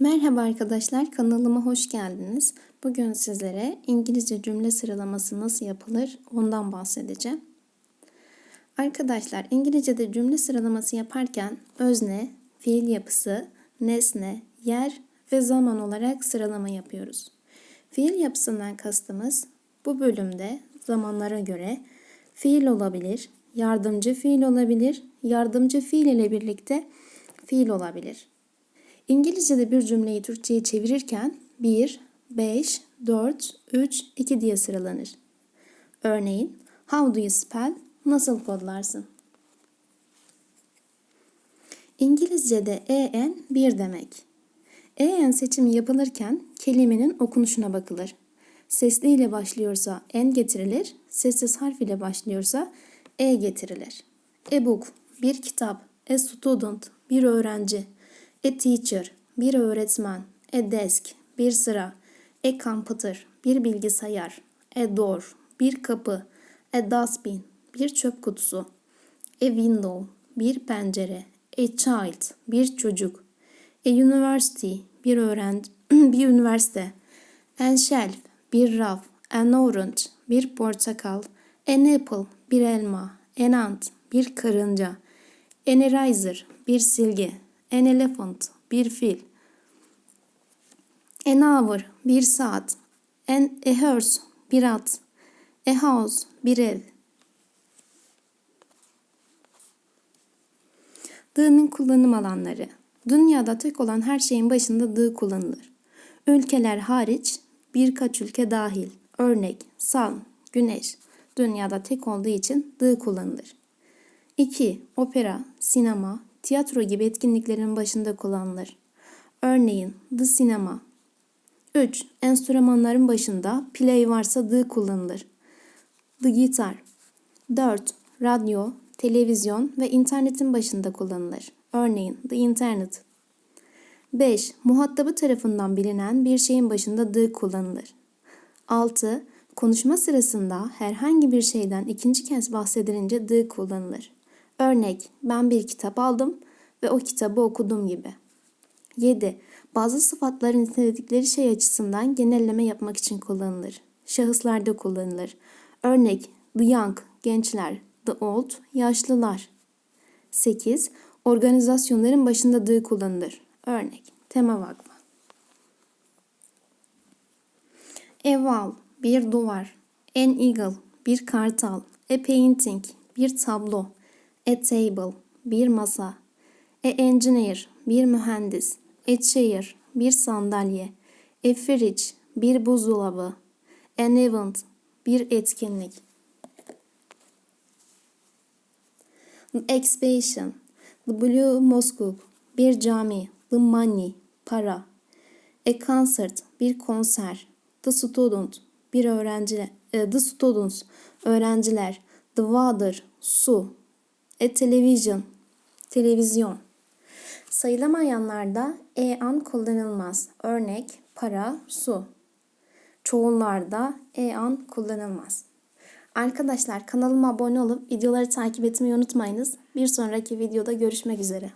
Merhaba arkadaşlar, kanalıma hoş geldiniz. Bugün sizlere İngilizce cümle sıralaması nasıl yapılır ondan bahsedeceğim. Arkadaşlar, İngilizce'de cümle sıralaması yaparken özne, fiil yapısı, nesne, yer ve zaman olarak sıralama yapıyoruz. Fiil yapısından kastımız bu bölümde zamanlara göre fiil olabilir, yardımcı fiil olabilir, yardımcı fiil ile birlikte fiil olabilir. İngilizce'de bir cümleyi Türkçe'ye çevirirken 1, 5, 4, 3, 2 diye sıralanır. Örneğin, how do you spell? Nasıl kodlarsın? İngilizce'de en bir demek. En seçimi yapılırken kelimenin okunuşuna bakılır. Sesli ile başlıyorsa en getirilir, sessiz harf ile başlıyorsa e getirilir. A book, bir kitap, a student, bir öğrenci, A teacher, bir öğretmen. A desk, bir sıra. A computer, bir bilgisayar. A door, bir kapı. A dustbin, bir çöp kutusu. A window, bir pencere. A child, bir çocuk. A university, bir öğrenci, bir üniversite. An shelf, bir raf. An orange, bir portakal. An apple, bir elma. An ant, bir karınca. An eraser, bir silgi. An elephant, bir fil. An hour, bir saat. An, a horse, bir at. A house, bir ev. The'nin kullanım alanları. Dünyada tek olan her şeyin başında the kullanılır. Ülkeler hariç birkaç ülke dahil. Örnek, sun, güneş. Dünyada tek olduğu için the kullanılır. 2. Opera, sinema, tiyatro gibi etkinliklerin başında kullanılır. Örneğin the sinema. 3. Enstrümanların başında play varsa the kullanılır. The guitar. 4. Radyo, televizyon ve internetin başında kullanılır. Örneğin the internet. 5. Muhatabı tarafından bilinen bir şeyin başında the kullanılır. 6. Konuşma sırasında herhangi bir şeyden ikinci kez bahsedilince the kullanılır. Örnek, ben bir kitap aldım ve o kitabı okudum gibi. 7. Bazı sıfatların niteledikleri şey açısından genelleme yapmak için kullanılır. Şahıslarda kullanılır. Örnek, the young, gençler, the old, yaşlılar. 8. Organizasyonların başında the kullanılır. Örnek, tema vakfı. Wall, bir duvar. An eagle, bir kartal. A painting, bir tablo. A table, bir masa. A engineer, bir mühendis. A chair, bir sandalye. A fridge, bir buzdolabı. An event, bir etkinlik. The exhibition, the Blue Mosque, bir cami. The money, para. A concert, bir konser. The student, bir öğrenci. E, the students, öğrenciler. The water, su. A television, televizyon. Sayılamayanlarda e an kullanılmaz. Örnek para, su. Çoğunlarda e an kullanılmaz. Arkadaşlar kanalıma abone olup videoları takip etmeyi unutmayınız. Bir sonraki videoda görüşmek üzere.